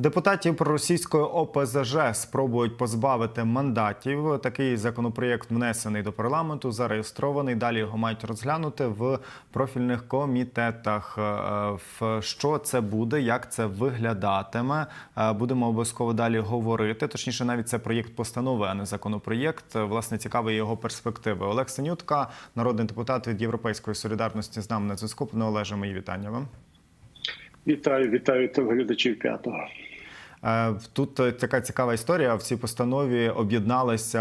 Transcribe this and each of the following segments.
Депутатів проросійської ОПЗЖ спробують позбавити мандатів. Такий законопроєкт внесений до парламенту, зареєстрований. Далі його мають розглянути в профільних комітетах. Е, що це буде, як це виглядатиме? е, Будемо обов'язково далі говорити. Точніше, навіть це проєкт постанови, а не законопроєкт. Власне, цікаві його перспективи. Олег Синютка, народний депутат від Європейської солідарності, з нами на зв'язку. Пане Олеже, мої вітання вам. Вітаю, вітаю телеглядачів п'ятого. Е, Тут е, така цікава історія. В цій постанові об'єдналися,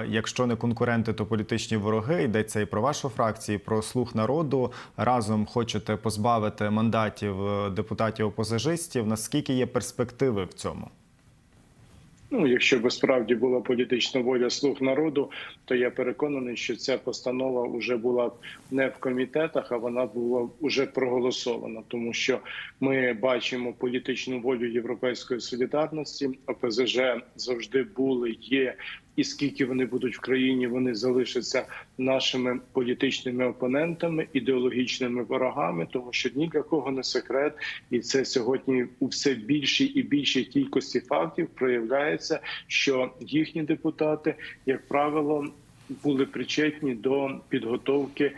е, якщо не конкуренти, то політичні вороги. Йдеться і про вашу фракцію, і про слух народу. Разом хочете позбавити мандатів е, депутатів опозажистів. Наскільки є перспективи в цьому? Ну, якщо би справді була політична воля слуг народу, то я переконаний, що ця постанова вже була не в комітетах, а вона була вже проголосована, тому що ми бачимо політичну волю європейської солідарності. ОПЗЖ завжди були, є. І скільки вони будуть в країні, вони залишаться нашими політичними опонентами, ідеологічними ворогами, тому що ні для кого не секрет, і це сьогодні у все більшій і більшій кількості фактів проявляється, що їхні депутати, як правило, були причетні до підготовки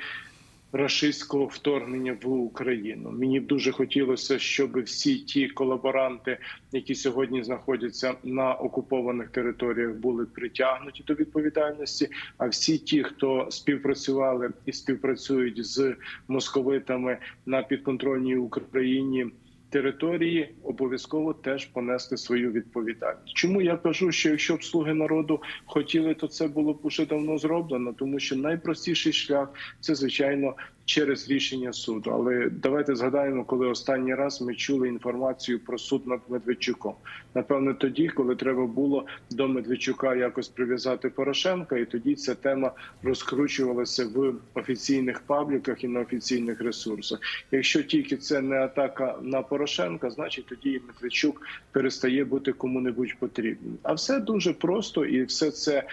рашистського вторгнення в Україну. Мені б дуже хотілося, щоб всі ті колаборанти, які сьогодні знаходяться на окупованих територіях, були притягнуті до відповідальності. А всі ті, хто співпрацювали і співпрацюють з московитами на підконтрольній Україні. Території обов'язково теж понести свою відповідальність. Чому я кажу, що якщо б слуги народу хотіли, то це було б уже давно зроблено, тому що найпростіший шлях це звичайно через рішення суду. Але давайте згадаємо, коли останній раз ми чули інформацію про суд над Медведчуком. Напевне, тоді, коли треба було до Медведчука якось прив'язати Порошенка, і тоді ця тема розкручувалася в офіційних пабліках і на офіційних ресурсах. Якщо тільки це не атака на Порошенка, значить тоді Медведчук перестає бути кому-небудь потрібним. А все дуже просто і все це.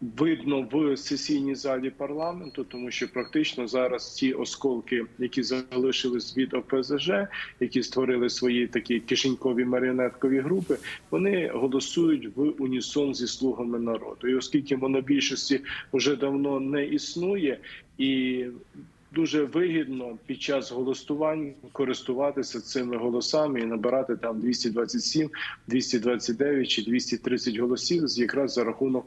Видно в сесійній залі парламенту, тому що практично зараз ті осколки, які залишились від ОПЗЖ, які створили свої такі кишенькові маріонеткові групи, вони голосують в унісон зі слугами народу. І оскільки монобільшості вже давно не існує і Дуже вигідно під час голосувань користуватися цими голосами і набирати там 227, 229 чи 230 голосів, якраз за рахунок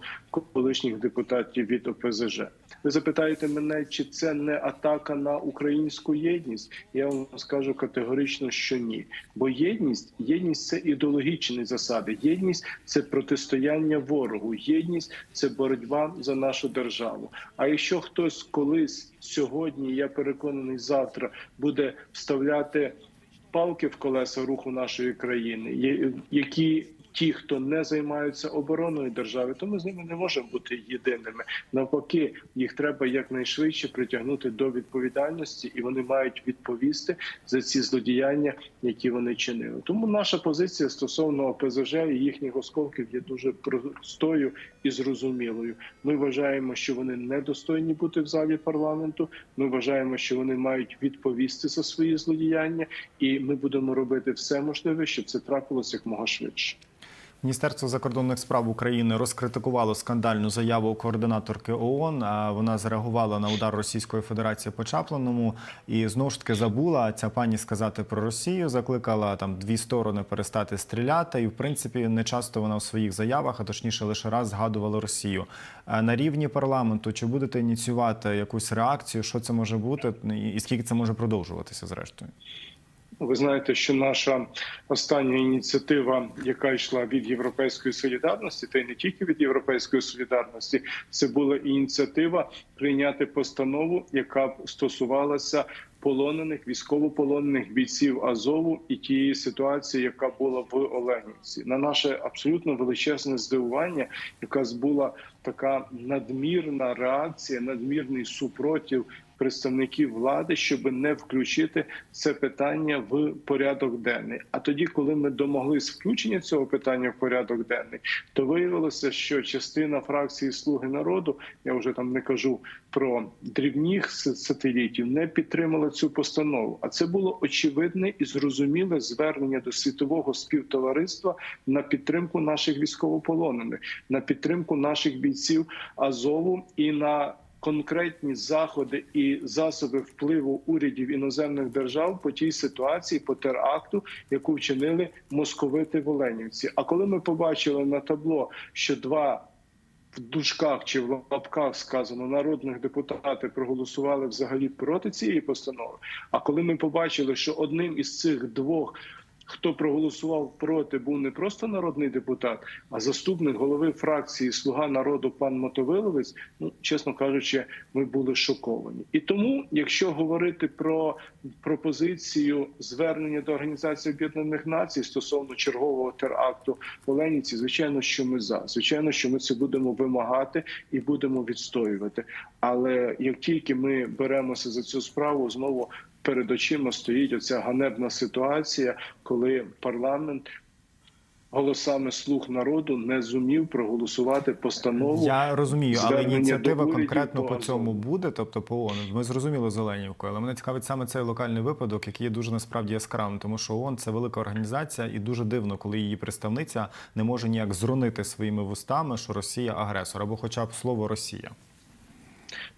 колишніх депутатів від ОПЗЖ. Ви запитаєте мене, чи це не атака на українську єдність? Я вам скажу категорично, що ні. Бо єдність, єдність це ідеологічні засади. Єдність це протистояння ворогу. Єдність це боротьба за нашу державу. А якщо хтось колись сьогодні, я переконаний, завтра буде вставляти палки в колеса руху нашої країни, які ті, хто не займаються обороною держави, то ми з ними не можемо бути єдиними. Навпаки, їх треба якнайшвидше притягнути до відповідальності, і вони мають відповісти за ці злодіяння, які вони чинили. Тому наша позиція стосовно ОПЗЖ і їхніх осколків є дуже простою і зрозумілою. Ми вважаємо, що вони недостойні бути в залі парламенту. Ми вважаємо, що вони мають відповісти за свої злодіяння, і ми будемо робити все можливе, щоб це трапилося якмога швидше. Міністерство закордонних справ України розкритикувало скандальну заяву координаторки ООН. Вона зреагувала на удар Російської Федерації по Чапланому і знову ж таки забула ця пані сказати про Росію. Закликала там дві сторони перестати стріляти. І в принципі не часто вона у своїх заявах, а точніше лише раз згадувала Росію. На рівні парламенту чи будете ініціювати якусь реакцію? Що це може бути, і скільки це може продовжуватися зрештою? Ви знаєте, що наша остання ініціатива, яка йшла від європейської солідарності, та й не тільки від європейської солідарності, це була ініціатива прийняти постанову, яка б стосувалася полонених військовополонених бійців Азову і тієї ситуації, яка була в Оленівці. На наше абсолютно величезне здивування, яка була така надмірна реакція, надмірний супротив представників влади, щоб не включити це питання в порядок денний. А тоді, коли ми домоглись включення цього питання в порядок денний, то виявилося, що частина фракції Слуги народу, я вже там не кажу про дрібних с- сателітів не підтримала цю постанову. А це було очевидне і зрозуміле звернення до світового співтовариства на підтримку наших військовополонених, на підтримку наших бійців Азову і на конкретні заходи і засоби впливу урядів іноземних держав по тій ситуації, по теракту, яку вчинили московити в Оленівці. А коли ми побачили на табло, що два в дужках чи в лапках сказано народних депутати проголосували взагалі проти цієї постанови. А коли ми побачили, що одним із цих двох, хто проголосував проти, був не просто народний депутат, а заступник голови фракції Слуга народу пан Мотовиловець, ну чесно кажучи, ми були шоковані. І тому, якщо говорити про пропозицію звернення до Організації Об'єднаних Націй стосовно чергового теракту в Оленівці, звичайно, що ми за звичайно, що ми це будемо вимагати і будемо відстоювати. Але як тільки ми беремося за цю справу, знову перед очима стоїть оця ганебна ситуація, коли парламент. Голосами слуг народу не зумів проголосувати постанову. Я розумію, але ініціатива конкретно по цьому буде, тобто по ООН. Ми зрозуміли Зеленівкою, але мене цікавить саме цей локальний випадок, який є дуже насправді яскравим, тому що ООН – це велика організація, і дуже дивно, коли її представниця не може ніяк зронити своїми вустами, що Росія агресор, або хоча б слово Росія.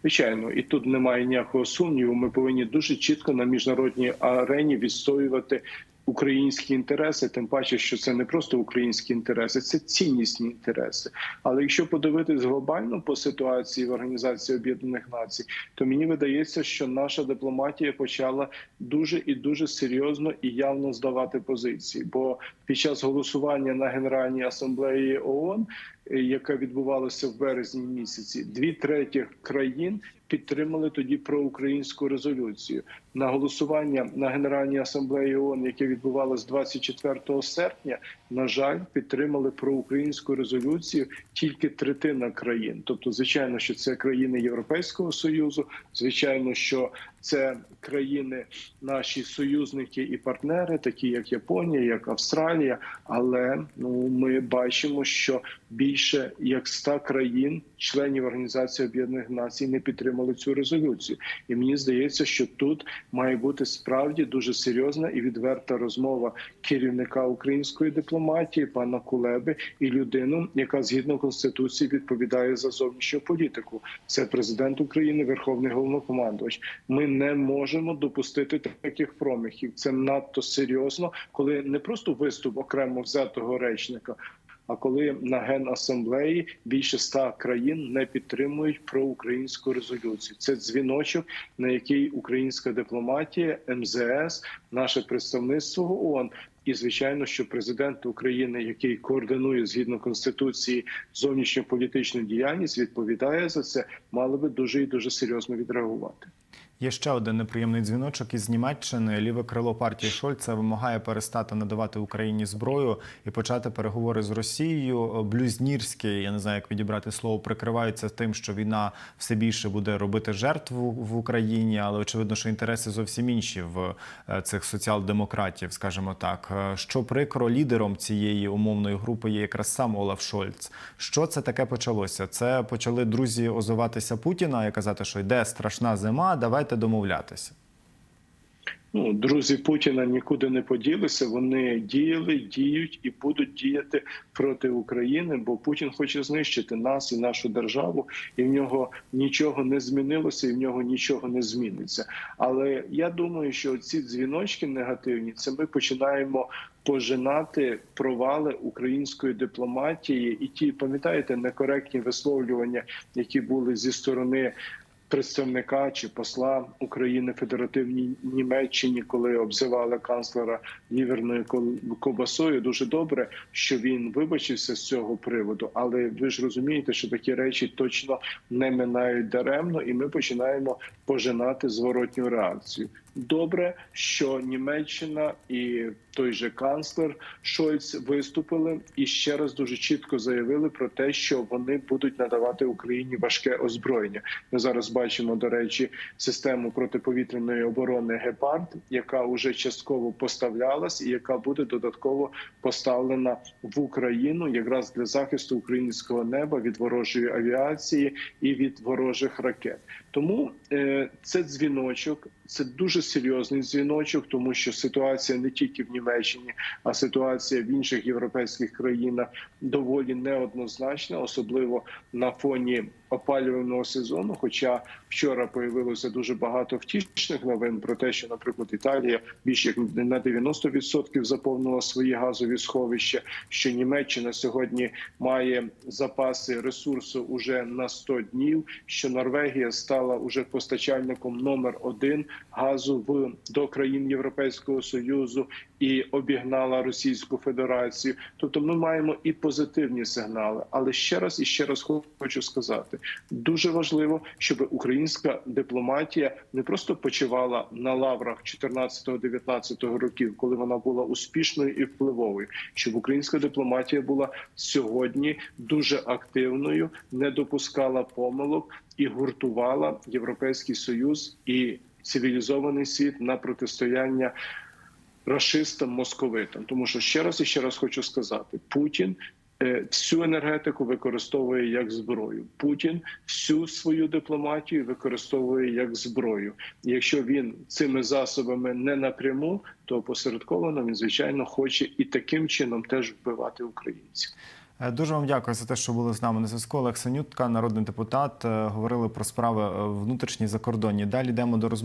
Звичайно, і тут немає ніякого сумніву. Ми повинні дуже чітко на міжнародній арені відстоювати українські інтереси. Тим паче, що це не просто українські інтереси, це ціннісні інтереси. Але якщо подивитись глобально по ситуації в Організації Об'єднаних Націй, то мені видається, що наша дипломатія почала дуже і дуже серйозно і явно здавати позиції. Бо під час голосування на Генеральній асамблеї ООН яка відбувалася в березні місяці, дві третіх країн підтримали тоді проукраїнську резолюцію. На голосування на Генеральній асамблеї ООН, яке відбувалося 24 серпня, на жаль, підтримали проукраїнську резолюцію тільки третина країн. Тобто, звичайно, що це країни Європейського союзу, звичайно, що це країни, наші союзники і партнери, такі як Японія, як Австралія. Але ну ми бачимо, що більше як 100 країн, членів Організації Об'єднаних Націй, не підтримали цю резолюцію. І мені здається, що тут має бути справді дуже серйозна і відверта розмова керівника української дипломатії, пана Кулеби, і людину, яка згідно конституції відповідає за зовнішню політику. Це президент України, Верховний головнокомандувач. Ми не можемо допустити таких промахів. Це надто серйозно, коли не просто виступ окремо взятого речника. А коли на генасамблеї більше ста країн не підтримують проукраїнську резолюцію, це дзвіночок, на який українська дипломатія, МЗС, наше представництво ООН і звичайно, що президент України, який координує згідно конституції зовнішньополітичну діяльність, відповідає за це, мали би дуже і дуже серйозно відреагувати. Є ще один неприємний дзвіночок із Німеччини. Ліве крило партії Шольца вимагає перестати надавати Україні зброю і почати переговори з Росією. Блюзнірські, я не знаю, як відібрати слово, прикриваються тим, що війна все більше буде робити жертву в Україні, але очевидно, що інтереси зовсім інші в е, цих соціал-демократів, скажімо так. Е, Що прикро лідером цієї умовної групи є якраз сам Олаф Шольц. Що це таке почалося? Це почали друзі озиватися Путіна і казати, що йде страшна зима. Давайте домовлятися. Ну, друзі Путіна нікуди не поділися. Вони діяли, діють і будуть діяти проти України, бо Путін хоче знищити нас і нашу державу, і в нього нічого не змінилося, і в нього нічого не зміниться. Але я думаю, що ці дзвіночки негативні це ми починаємо пожинати провали української дипломатії, і ті пам'ятаєте некоректні висловлювання, які були зі сторони представника чи посла України Федеративній Німеччині, коли обзивали канцлера ліверною кол- ковбасою. Дуже добре, що він вибачився з цього приводу. Але ви ж розумієте, що такі речі точно не минають даремно, і ми починаємо пожинати зворотню реакцію. Добре, що Німеччина і той же канцлер Шольц виступили і ще раз дуже чітко заявили про те, що вони будуть надавати Україні важке озброєння. Ми зараз бачимо, до речі, систему протиповітряної оборони Гепард, яка вже частково поставлялась, і яка буде додатково поставлена в Україну якраз для захисту українського неба від ворожої авіації і від ворожих ракет. Тому е, це дзвіночок, це дуже серйозний дзвіночок, тому що ситуація не тільки в Німеччині, а ситуація в інших європейських країнах доволі неоднозначна, особливо на фоні опалювального сезону. Хоча вчора появилося дуже багато втішних новин про те, що, наприклад, Італія більш як на 90% заповнила свої газові сховища. Що Німеччина сьогодні має запаси ресурсу уже на 100 днів. Що Норвегія стала уже постачальником номер один газу в до країн Європейського союзу і обігнала Російську Федерацію. Тобто, ми маємо і позитивні сигнали. Але ще раз і ще раз хочу сказати: дуже важливо, щоб українська дипломатія не просто почивала на лаврах 14-19 років, коли вона була успішною і впливовою, щоб українська дипломатія була сьогодні дуже активною, не допускала помилок і гуртувала Європейський Союз і цивілізований світ на протистояння рашистам, московитам. Тому що ще раз і ще раз хочу сказати: Путін. Е, Всю енергетику використовує як зброю. Путін всю свою дипломатію використовує як зброю. Якщо він цими засобами не напряму, то посередковано він звичайно хоче і таким чином теж вбивати українців. Е, Дуже вам дякую за те, що були з нами на зв'язку. Олег Санютка, народний депутат, е, говорили про справи внутрішні закордонні. Далі йдемо до розмови.